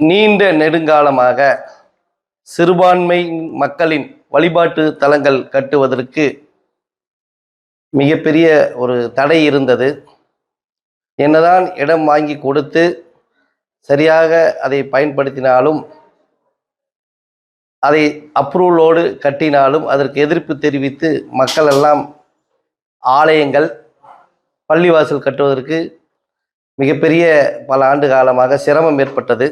நீண்ட நெடுங்காலமாக சிறுபான்மை மக்களின் வழிபாட்டு தலங்கள் கட்டுவதற்கு மிகப்பெரிய ஒரு தடை இருந்தது. என்னதான் இடம் வாங்கி கொடுத்து சரியாக அதை பயன்படுத்தினாலும் அதை அப்ரூவலோடு கட்டினாலும் அதற்கு எதிர்ப்பு தெரிவித்து மக்கள் எல்லாம் ஆலயங்கள் பள்ளிவாசல் கட்டுவதற்கு மிகப்பெரிய பல ஆண்டு காலமாக சிரமம் ஏற்பட்டது.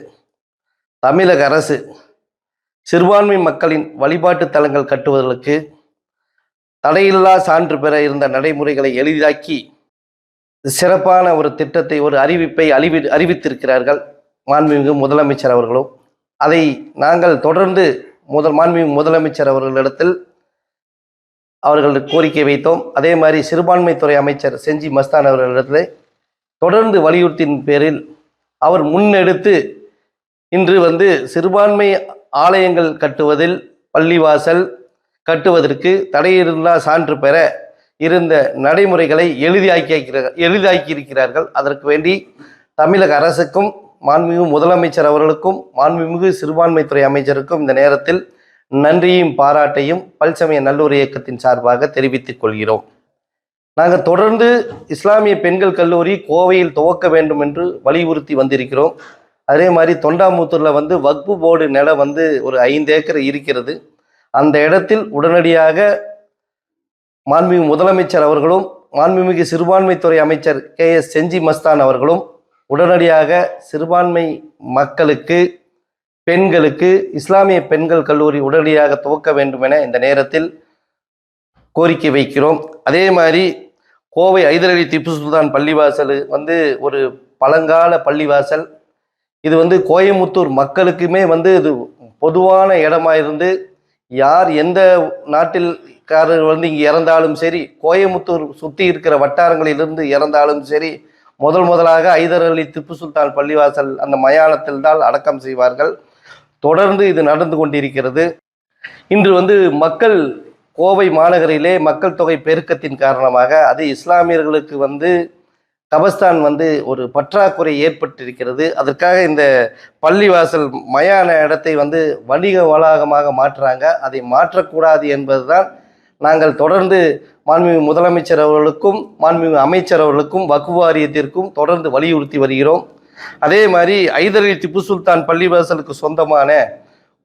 தமிழக அரசு சிறுபான்மை மக்களின் வழிபாட்டு தலங்கள் கட்டுவதற்கு தடையில்லா சான்று பெற இருந்த நடைமுறைகளை எளிதாக்கி சிறப்பான ஒரு திட்டத்தை ஒரு அறிவிப்பை அறிவி அறிவித்திருக்கிறார்கள் மாண்புமிகு முதலமைச்சர் அவர்களும். அதை நாங்கள் தொடர்ந்து முதல் மாண்புமிகு முதலமைச்சர் அவர்களிடத்தில் அவர்கள் கோரிக்கை வைத்தோம். அதே மாதிரி சிறுபான்மைத்துறை அமைச்சர் செஞ்சி மஸ்தான் அவர்களிடத்தில் தொடர்ந்து வலியுறுத்தின் பேரில் அவர் முன்னெடுத்து இன்று வந்து சிறுபான்மை ஆலயங்கள் கட்டுவதில் பள்ளிவாசல் கட்டுவதற்கு தடையில்லா சான்று பெற இருந்த நடைமுறைகளை எளிதாக்கி எளிதாக்கி இருக்கிறார்கள் அதற்கு வேண்டி தமிழக அரசுக்கும் மாண்புமிகு முதலமைச்சர் அவர்களுக்கும் மாண்புமிகு சிறுபான்மைத்துறை அமைச்சருக்கும் இந்த நேரத்தில் நன்றியும் பாராட்டையும் பல்சமய நல்லூர் இயக்கத்தின் சார்பாக தெரிவித்துக் கொள்கிறோம். நாங்கள் தொடர்ந்து இஸ்லாமிய பெண்கள் கல்லூரி கோவையில் துவக்க வேண்டும் என்று வலியுறுத்தி வந்திருக்கிறோம். அதே மாதிரி தொண்டாமுத்தூரில் வந்து வக்பு போர்டு நிலம் வந்து ஒரு ஐந்து ஏக்கர் இருக்கிறது. அந்த இடத்தில் உடனடியாக மாண்புமிகு முதலமைச்சர் அவர்களும் மாண்புமிகு சிறுபான்மைத்துறை அமைச்சர் கே எஸ் செஞ்சி மஸ்தான் அவர்களும் உடனடியாக சிறுபான்மை மக்களுக்கு பெண்களுக்கு இஸ்லாமிய பெண்கள் கல்லூரி உடனடியாக துவக்க வேண்டும் என இந்த நேரத்தில் கோரிக்கை வைக்கிறோம். அதே மாதிரி கோவை ஐதரடி திப்பு சுல்தான் பள்ளிவாசல் வந்து ஒரு பழங்கால பள்ளிவாசல். இது வந்து கோயமுத்தூர் மக்களுக்குமே வந்து இது பொதுவான இடமா இருந்து யார் எந்த நாட்டில்காரர் வந்து இங்கே இறந்தாலும் சரி கோயமுத்தூர் சுற்றி இருக்கிற வட்டாரங்களிலிருந்து இறந்தாலும் சரி முதல் முதலாக ஐதர் அலி திப்பு சுல்தான் பள்ளிவாசல் அந்த மயானத்தில் தான் அடக்கம் செய்வார்கள். தொடர்ந்து இது நடந்து கொண்டிருக்கிறது. இன்று வந்து மக்கள் கோவை மாநகரிலே மக்கள் தொகை பெருக்கத்தின் காரணமாக அது இஸ்லாமியர்களுக்கு வந்து கபஸ்தான் வந்து ஒரு பற்றாக்குறை ஏற்பட்டிருக்கிறது. அதற்காக இந்த பள்ளிவாசல் மயான இடத்தை வந்து வணிக வளாகமாக மாற்றுறாங்க. அதை மாற்றக்கூடாது என்பதுதான் நாங்கள் தொடர்ந்து மாண்புமிகு முதலமைச்சர் அவர்களுக்கும் மாண்புமிகு அமைச்சர் அவர்களுக்கும் வக்கு வாரியத்திற்கும் தொடர்ந்து வலியுறுத்தி வருகிறோம். அதே மாதிரி ஐதரலி திப்பு சுல்தான் பள்ளிவாசலுக்கு சொந்தமான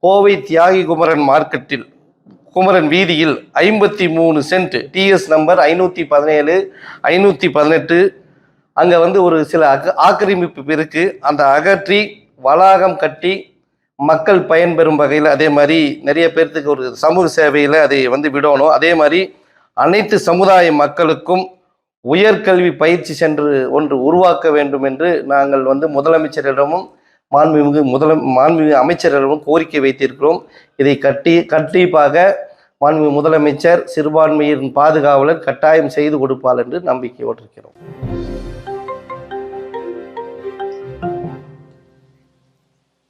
கோவை தியாகி குமரன் மார்க்கெட்டில் குமரன் வீதியில் ஐம்பத்தி மூணு சென்ட் டிஎஸ் நம்பர் ஐநூற்றி பதினேழு ஐநூற்றி பதினெட்டு. அங்கே வந்து ஒரு சில அக ஆக்கிரமிப்பு இருக்குது அந்த அகற்றி வளாகம் கட்டி மக்கள் பயன்பெறும் வகையில் அதே மாதிரி நிறைய பேர்த்துக்கு ஒரு சமூக சேவையில் அதை வந்து விடணும். அதே மாதிரி அனைத்து சமுதாய மக்களுக்கும் உயர்கல்வி பயிற்சி சென்று ஒன்று உருவாக்க வேண்டும் என்று நாங்கள் வந்து முதலமைச்சரிடமும் மாண்புமிகு முதல மாண்புமிகு அமைச்சரிடமும் கோரிக்கை வைத்திருக்கிறோம். இதை கட்டி கண்டிப்பாக மாண்புமிகு முதலமைச்சர் சிறுபான்மையின் பாதுகாவலர் கட்டாயம் செய்து கொடுப்பார் என்று நம்பிக்கையோடு இருக்கிறோம்